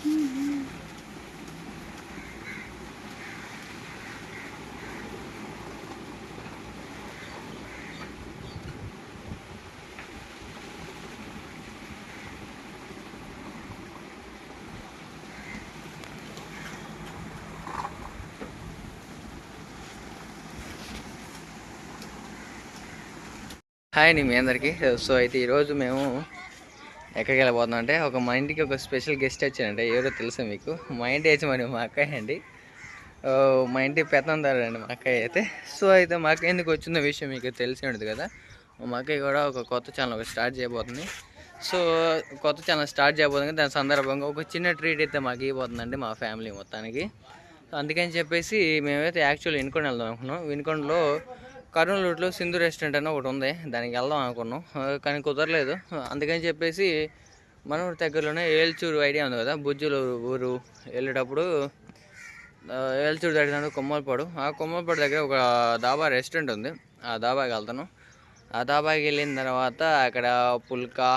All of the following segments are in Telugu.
హాయ్ అండి మీ అందరికీ. సో అయితే ఈరోజు మేము ఎక్కడికి వెళ్ళబోతున్నాం అంటే ఒక మా ఇంటికి ఒక స్పెషల్ గెస్ట్ వచ్చారంటే ఎవరో తెలుసా మీకు? మా ఇంటి యజమాని మా అక్కయ్య అండి. మా ఇంటి పెత్తందారు అండి మా అక్కయ్య అయితే. సో అయితే మా అక్కయ్య ఎందుకు వచ్చిందో విషయం మీకు తెలిసి ఉండదు కదా. మా అక్కయ్య కూడా ఒక కొత్త ఛానల్ ఒక స్టార్ట్ చేయబోతుంది. సో కొత్త ఛానల్ స్టార్ట్ చేయబోతుంది దాని సందర్భంగా ఒక చిన్న ట్రీట్ అయితే మాకు ఇవ్వబోతుందండి మా ఫ్యామిలీ మొత్తానికి. సో అందుకని చెప్పేసి మేమైతే యాక్చువల్ వినుకొని వెళ్దాం అనుకున్నాం. వినుకొండలో కర్నూలు రూట్లో సింధు రెస్టారెంట్ అని ఒకటి ఉంది. దానికి వెళ్దాం అనుకున్నాం. కానీ కుదరలేదు. అందుకని చెప్పేసి మన ఊరి దగ్గరలోనే ఏల్చూరు ఐడియా ఉంది కదా బుజ్జులు ఊరు వెళ్ళేటప్పుడు. ఏల్చూరు దాటినందుకు కొమ్మలపాడు. ఆ కొమ్మలపాడు దగ్గర ఒక దాబా రెస్టారెంట్ ఉంది. ఆ దాబాకి వెళ్తాను ఆ దాబాకి వెళ్ళిన తర్వాత అక్కడ పుల్కా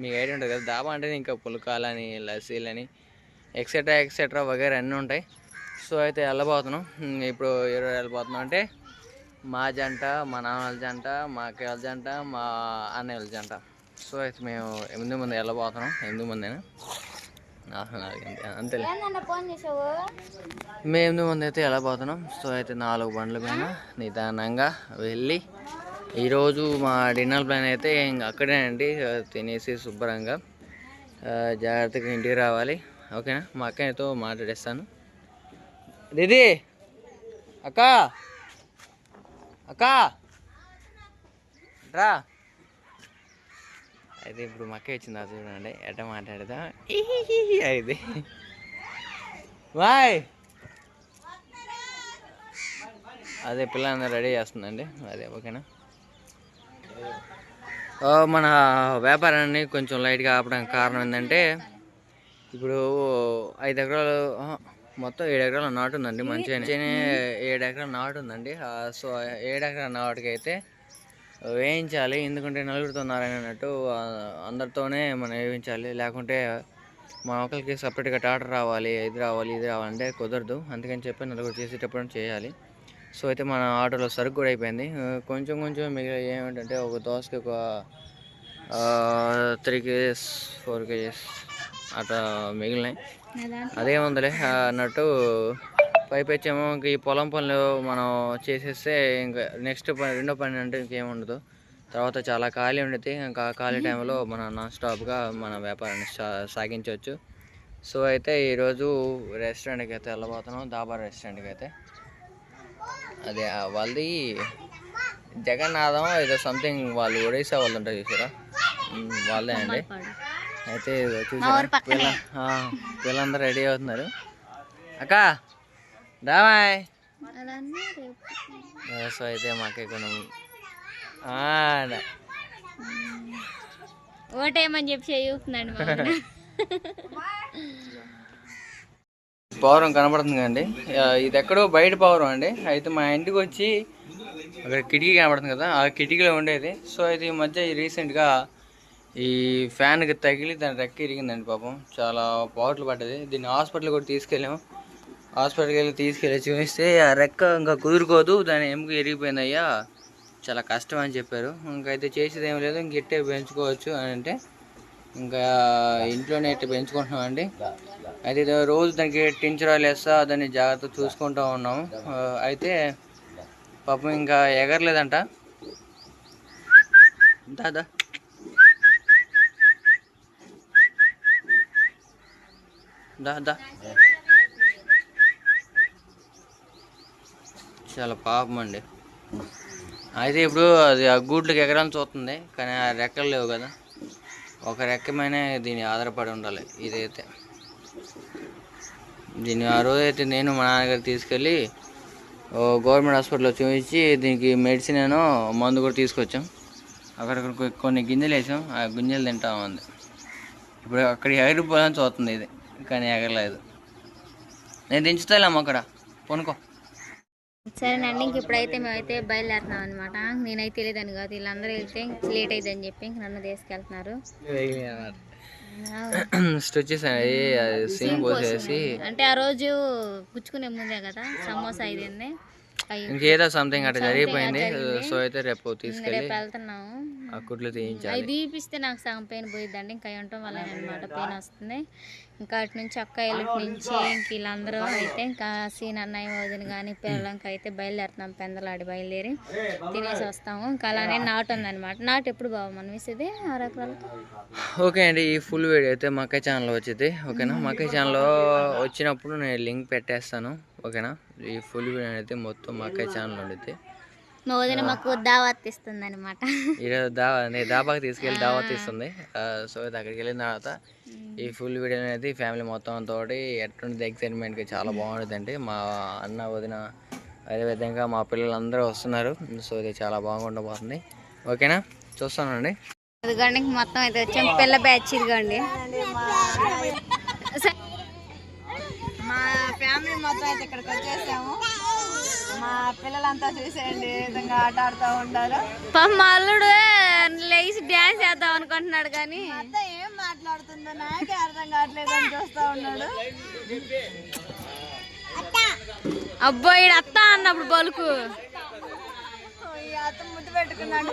మీకు ఐడియా ఉంటుంది కదా దాబా అంటే ఇంకా పుల్కాలని లస్సీలని ఎక్సెట్రా ఎక్సెట్రా వగేరా అన్నీ ఉంటాయి. సో అయితే వెళ్ళబోతున్నాం. ఇప్పుడు ఎవరు వెళ్ళబోతున్నాం అంటే మా జంట మా నాన్నల జంట మా అక్కయ్య వాళ్ళ జంట మా అన్నయ్య వాళ్ళ జంట. సో అయితే మేము ఎనిమిది మంది వెళ్ళబోతున్నాం. ఎనిమిది అంతే అంతేలే మేము ఎనిమిది మంది అయితే వెళ్ళబోతున్నాం. సో అయితే నాలుగు బండ్ల పైన నిదానంగా వెళ్ళి ఈరోజు మా డిన్నర్ ప్లాన్ అయితే ఇంక అక్కడే అండి. తినేసి శుభ్రంగా జాగ్రత్తగా ఇంటికి రావాలి. ఓకేనా? మా అక్కయ్యతో మాట్లాడేస్తాను. దీది! అక్క! అక్క. రా. అయితే ఇప్పుడు మా వచ్చింది ఇచ్చింది అది చూడండి ఎట మాట్లాడదా అయితే బాయ్. అదే పిల్లలందరూ రెడీ చేస్తుందండి. అదే ఓకేనా? మన వ్యాపారాన్ని కొంచెం లైట్గా ఆపడానికి కారణం ఏంటంటే ఇప్పుడు ఐదు ఎకరాలు మొత్తం ఏడు ఎకరాల నాటు ఉందండి మంచిగా ఏడు ఎకరాల నాటు ఉందండి. ఆ, సో ఏడు ఎకరాల నాటుకి అయితే వేయించాలి. ఎందుకంటే నలుగురితో నారాయణ అన్నట్టు అందరితోనే మనం వేయించాలి. లేకుంటే మా ఒకరికి సపరేట్గా టాటర్ రావాలి ఇది రావాలి ఇది రావాలంటే కుదరదు. అందుకని చెప్పి నలుగురు చేసేటప్పుడు చేయాలి. సో అయితే మన ఆటోలో సరుకు కూడా అయిపోయింది. కొంచెం కొంచెం మిగిలి ఏమిటంటే ఒక దోసకి ఒక త్రీ కేజీస్ ఫోర్ కేజీస్ అట్లా మిగిలినాయి. అదేముందిలే అన్నట్టు పైపెచ్చేమో ఇంక ఈ పొలం పనులు మనం చేసేస్తే ఇంకా నెక్స్ట్ పని రెండో పని అంటే ఇంకేముండదు తర్వాత చాలా ఖాళీ ఉండేది ఇంకా ఖాళీ టైంలో మనం నాన్ స్టాప్గా మన వ్యాపారాన్ని సా- సాగించవచ్చు. సో అయితే ఈరోజు రెస్టారెంట్కి అయితే వెళ్ళబోతున్నాం దాబా రెస్టారెంట్కి అయితే. అదే వాళ్ళది జగన్నాథం ఏదో సంథింగ్ వాళ్ళు ఒడిశా వాళ్ళు ఉంటారు చూసారా వాళ్ళే అండి. అయితే పిల్ల పిల్లలందరూ రెడీ అవుతున్నారు. అక్క రామాయ్ సో అయితే మాకే దా- ఓటేమని చెప్పి చేస్తున్నాడు. పౌరం కనబడుతుంది ఆ, ఇది ఎక్కడో బయట పౌరం అండి. అయితే మా ఇంటికి వచ్చి అక్కడ కిటికీ కనబడుతుంది కదా ఆ కిటికీలో ఉండేది. సో అయితే ఈ మధ్య రీసెంట్గా ఈ ఫ్యాన్కి తగిలి దాని రెక్క ఇరిగిందండి పాపం. చాలా పాటలు పడ్డది. దీన్ని హాస్పిటల్ కూడా తీసుకెళ్ళాము. హాస్పిటల్కి వెళ్ళి తీసుకెళ్ళి చూపిస్తే ఆ రెక్క ఇంకా కుదురుకోదు. దాని ఎముక ఇరిగిపోయిందయ్యా. చాలా కష్టం అని చెప్పారు. ఇంకైతే చేసేది ఏం లేదు. ఇంక ఇట్టే పెంచుకోవచ్చు అని అంటే ఇంకా ఇంట్లోనే ఇట్లా పెంచుకుంటున్నాం అండి. అయితే రోజు దానికి టించరాలు వేస్తా దాన్ని జాగ్రత్త చూసుకుంటూ ఉన్నాము అయితే పాపం ఇంకా ఎగరలేదంట. దాదా. దా దా. చాలా పాపం అండి. అయితే ఇప్పుడు అది ఆ గూట్లకి ఎగరాలని చూస్తుంది కానీ ఆ రెక్కలు లేవు కదా. ఒక రెక్క మీద దీని ఆధారపడి ఉండాలి ఇదైతే. దీన్ని ఆ రోజైతే నేను మా నాన్నగారు తీసుకెళ్ళి ఓ గవర్నమెంట్ హాస్పిటల్లో చూపించి దీనికి మెడిసిన్ ఏనో మందు కూడా తీసుకొచ్చాం. అక్కడ కొన్ని గింజలు వేసాం ఆ గింజలు తింటా ఉంది ఇప్పుడు అక్కడ ఎగిరిపోవాలని చూస్తుంది ఇది. కానీ ఎగరలేదు నేను దించుతాలేమ్మ అక్కడ. కొనుక్కో సరేనండి ఇంక ఇప్పుడైతే మేమైతే బయలుదేరుతున్నాం అనమాట నేనైతే తెలియదని కాదు వీళ్ళందరూ వెళ్తే లేట్ అయిందని చెప్పి ఇంక నన్ను తీసుకెళ్తున్నారు. స్టిచెస్ అనేది సీమ్ పోసేసి. అంటే ఆ రోజు గుచ్చుకునే ముందే కదా సమోసా అయింది ఇంకేదో సంథింగ్ అట్లా జరిగిపోయింది. సో అయితే రేపు తీసుకెళ్ళి రేపు వెళ్తున్నాము. ఆ కుట్లు తీయించాలి. అవి తీపిస్తే నాకు సగం పెయిన్ పోయిద్దండి. ఇంకా ఉండటం వల్ల అనమాట పెయిన్ వస్తుంది. ఇంకా అటు నుంచి అక్క ఇళ్ళటి నుంచి ఇంక వీళ్ళందరూ అయితే ఇంకా సీన్ అన్నయ్య వదిన కానీ పిల్లలకి అయితే బయలుదేరుతున్నాం. పెందలాడి బయలుదేరి తినేసి వస్తాము. ఇంకా అలానే నాటు ఉందన్నమాట. నాటు ఎప్పుడు బాబు మనం వేసేది ఆరు ఎకరాలకి? ఓకే అండి ఈ ఫుల్ వీడియో అయితే మక్కై ఛానల్ వచ్చింది. ఓకేనా? మక్కై ఛానల్లో వచ్చినప్పుడు నేను లింక్ పెట్టేస్తాను. ఓకేనా? ఈ ఫుల్ వీడియో అయితే మొత్తం మక్కై ఛానల్ ఉండిద్ది. మా వదిన మాకు దావత్ ఇస్తుంది అనమాట ఈరోజు దా నేను దాబాకి తీసుకెళ్ళి దావత్ ఇస్తుంది. సో అక్కడికి వెళ్ళిన తర్వాత ఈ ఫుల్ వీడియో అనేది ఫ్యామిలీ మొత్తం తోటి ఎట్లుంటుంది ఎక్సైట్మెంట్గా చాలా బాగుంటుందండి. మా అన్న వదిన అదేవిధంగా మా పిల్లలందరూ వస్తున్నారు. సో ఇది చాలా బాగుండబోతుంది. ఓకేనా? చూస్తానండి ఇదిగోండి మొత్తం అయితే వచ్చాం. పిల్ల బ్యాచ్ ఇదిగోండి మా ఫ్యామిలీ మొత్తం అయితే ఇక్కడికి వచ్చేసాము. మా పిల్లలంతా చూసేయండి ఏ విధంగా ఆట ఆడుతూ ఉంటారు. మా అల్లుడు లేచి డ్యాన్స్ చేద్దాం అనుకుంటున్నాడు కానీ. అంతా ఏం మాట్లాడుతుందో నాకే అర్థం కావట్లేదు అని చూస్తూ ఉన్నాడు. అబ్బో ఈడు అత్త అన్నప్పుడు పలుకు ఈ అత్త ముద్దు పెట్టుకున్నాడు.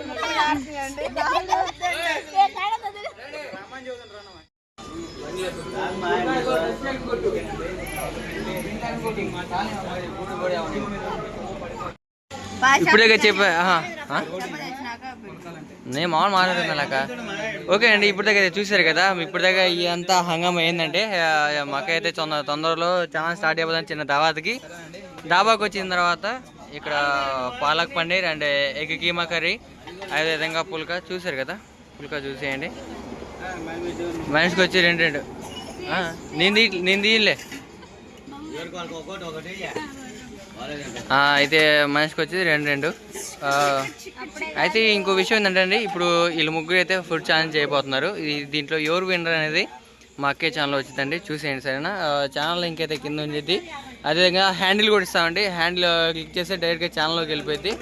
ఇప్పుడే చెప్పా? నేను మామూలు మాట్లాడుతున్నాక ఓకే అండి ఇప్పుడు దగ్గర చూసారు కదా ఇప్పుడు దగ్గర ఈ అంతా హంగామా ఏంటంటే మాకైతే తొందర తొందరలో ఛానల్ స్టార్ట్ అయిపోతుంది చిన్న దాబాకి దాబాకి వచ్చిన తర్వాత ఇక్కడ palak paneer and egg keema curry అదేవిధంగా పుల్కా. చూసారు కదా? పుల్కా చూసేయండి. మనిషికి వచ్చి రెండు రెండు. నేను నేను తీయలే ఆ, అయితే మనిషికి వచ్చి రెండు రెండు. అయితే ఇంకో విషయం ఏంటంటే అండి ఇప్పుడు వీళ్ళు ముగ్గురు అయితే ఫుడ్ ఛాలెంజ్ చేయబోతున్నారు. దీంట్లో ఎవరు విన్నర్ అనేది మా అక్కే ఛానల్ వచ్చిందండి. చూసేయండి సరేనా? ఛానల్ అయితే కింద ఉంది అదేవిధంగా హ్యాండిల్ కూడా ఇస్తామండి. హ్యాండిల్ క్లిక్ చేస్తే డైరెక్ట్గా ఛానల్లోకి వెళ్ళిపోయింది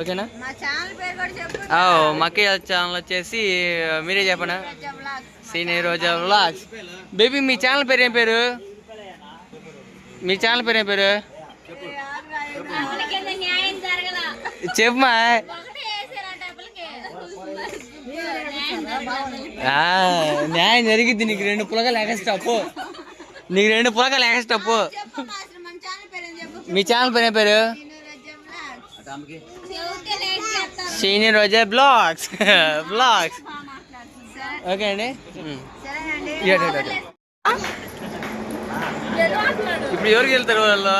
ఓకేనా? మా ఛానల్ వచ్చేసి మీరే చెప్పనా? సీనియర్ రోజా వ్లాగ్స్ బేబీ మీ ఛానల్ పేరు ఏం పేరు? మీ ఛానల్ పేరు ఏం పేరు న్యాయం జరగల చెప్పమా న్యాయం జరిగిద్ది. నీకు రెండు పులకలు ఎక్స్ట్రా పో. నీకు రెండు పులకలు ఎక్స్ట్రా పో. అసలు మన ఛానల్ పేరు ఏం చెప్పు మీ ఛానల్ పేరు? పేరు. Senior Roja blogs. Blogs. Okay అండి. ఇప్పుడు ఎవరికి వెళ్తారు వాళ్ళు?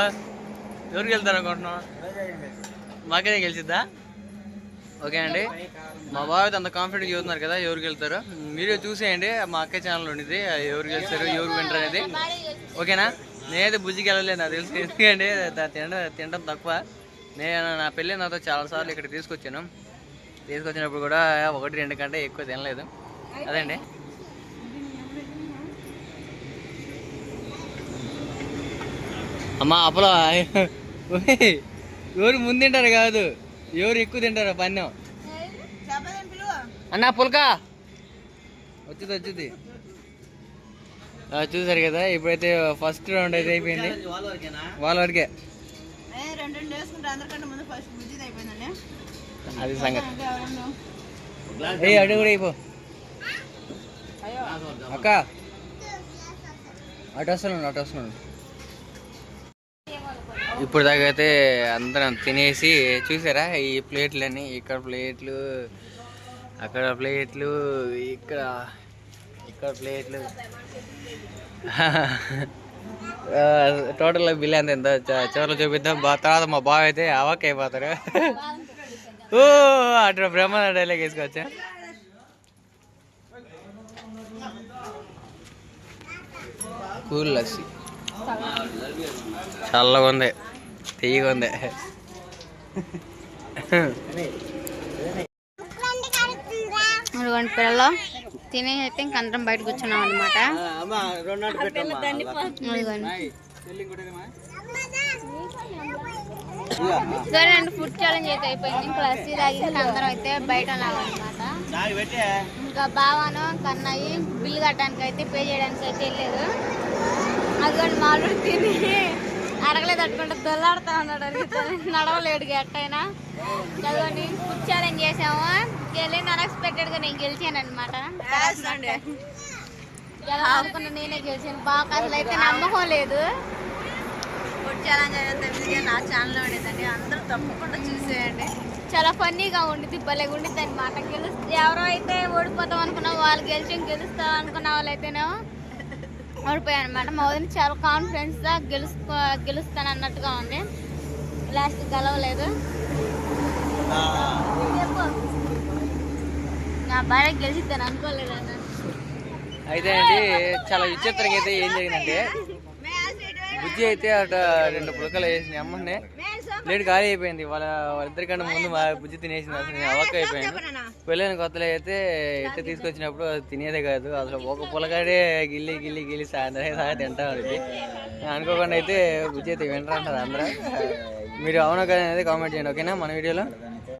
ఎవరికి వెళ్తారు అనుకుంటున్నాం మాకే గెలిచిద్దా? ఓకే అండి మా బాబు అంత కాన్ఫిడెంట్ చూస్తున్నారు కదా ఎవరు వెళ్తారు మీరే చూసేయండి మా అక్క ఛానల్ ఉండేది ఎవరు గెలుస్తారు ఎవరు వింటారు అనేది. ఓకేనా? నేనైతే బుజ్జికి వెళ్ళలేదు నాకు తెలుసు. ఎందుకంటే తినడం తినడం తక్కువ. నేను నా పెళ్ళి నాతో చాలాసార్లు ఇక్కడ తీసుకొచ్చాను. తీసుకొచ్చినప్పుడు కూడా ఒకటి రెండు కంటే ఎక్కువ తినలేదు. అదండి? అమ్మా అప్పలో. ఎవరు ముందు తింటారు కాదు. ఎవరు ఎక్కువ తింటారు పన్నం? అన్న పుల్కా. వచ్చింది వచ్చింది. చూసారు కదా ఇప్పుడైతే ఫస్ట్ రౌండ్ అయితే అయిపోయింది. వాళ్ళ వరకే. అది సంగతి. ఏ అడు కూడా అయిపో. అక్క. అటు వస్తున్నాను అటు వస్తున్నాను ఇప్పుడు దాకా అయితే అందరం తినేసి చూసారా ఈ ప్లేట్లన్నీ? ఇక్కడ ప్లేట్లు అక్కడ ప్లేట్లు ఇక్కడ ఇక్కడ ప్లేట్లు. టోటల్ బిల్ ఎంత ఎంత? చివరిలో చూపిద్దాం. తర్వాత మా బావ అయితే అవాక్ అయిపోతారు. ఓ అటు బ్రహ్మాండ డైలాగ్ వేసుకోవచ్చా? కూల్ లస్సీ. చల్లగా ఉంది తీయగా ఉంది ఇదిగోండి పిల్లలు తిని అయితే ఇంక అందరం బయట కూర్చున్నాం అనమాట ఇదిగోండి సరే అండి ఫుడ్ ఛాలెంజ్ అయితే అయిపోయింది. ఇంకా లస్సీ తాగి అందరం అయితే బయట ఉన్నాం అనమాట ఇంకా బావాను కన్నయ్యి బిల్లు కట్టడానికి అయితే పే చేయడానికి అయితే వెళ్ళారు అదిగోండి మామిడి తిని అడగలేదు అట్టుకుంటే దొల్లాడుతా ఉన్నాడు అడిగితే నడవలేడు ఎట్టయినా అదిగోండి ఫుడ్ ఛాలెంజ్ చేసాము వెళ్ళింది అన్ఎక్స్పెక్టెడ్గా నేను గెలిచాను అనమాట ఎలా అనుకున్నా నేనే గెలిచాను. బాగా అసలు అయితే నమ్మకం లేదు. ఫుడ్ ఛాలెంజ్ అయితే నా ఛానల్ ఉండేదండి. అందరూ తప్పకుండా చూసేయండి. చాలా ఫన్నీగా ఉండిద్ది భలే ఉండిద్ది అనమాట గెలు ఎవరో అయితే ఓడిపోతాం అనుకున్న వాళ్ళు గెలిచి గెలుస్తాం అనుకున్న వాళ్ళు అయితేనేమో ఓడిపోయారు అనమాట మా వదిన చాలా కాన్ఫిడెన్స్గా గెలుస్కో గెలుస్తాను అన్నట్టుగా ఉంది. లాస్ట్ గెలవలేదు. నా భార్య గెలిచిద్దాను అనుకోలేదు అన్న. అయితే అండి చాలా విచిత్రంగా అయితే ఏం జరిగిందంటే బుజ్జి అయితే అట రెండు పులకలు వేసింది అమ్మనే. ప్లేట్ ఖాళీ అయిపోయింది. వాళ్ళ వాళ్ళిద్దరికన్నా ముందు మా బుజ్జి తినేసింది. అసలు అవక్క అయిపోయాను. పెళ్ళైన కొత్తలో అయితే ఇట్ట తీసుకొచ్చినప్పుడు తినేదే కాదు. అసలు ఒక పులకాడే గిల్లి గిల్లి గిల్లి సాయంత్రం సాగా తింటా ఉంటుంది నేను అనుకోకుండా అయితే బుజ్జి అయితే వింటారంటారు అందరూ. మీరు అవునా కదా అనేది కామెంట్ చేయండి. ఓకేనా? మన వీడియోలో?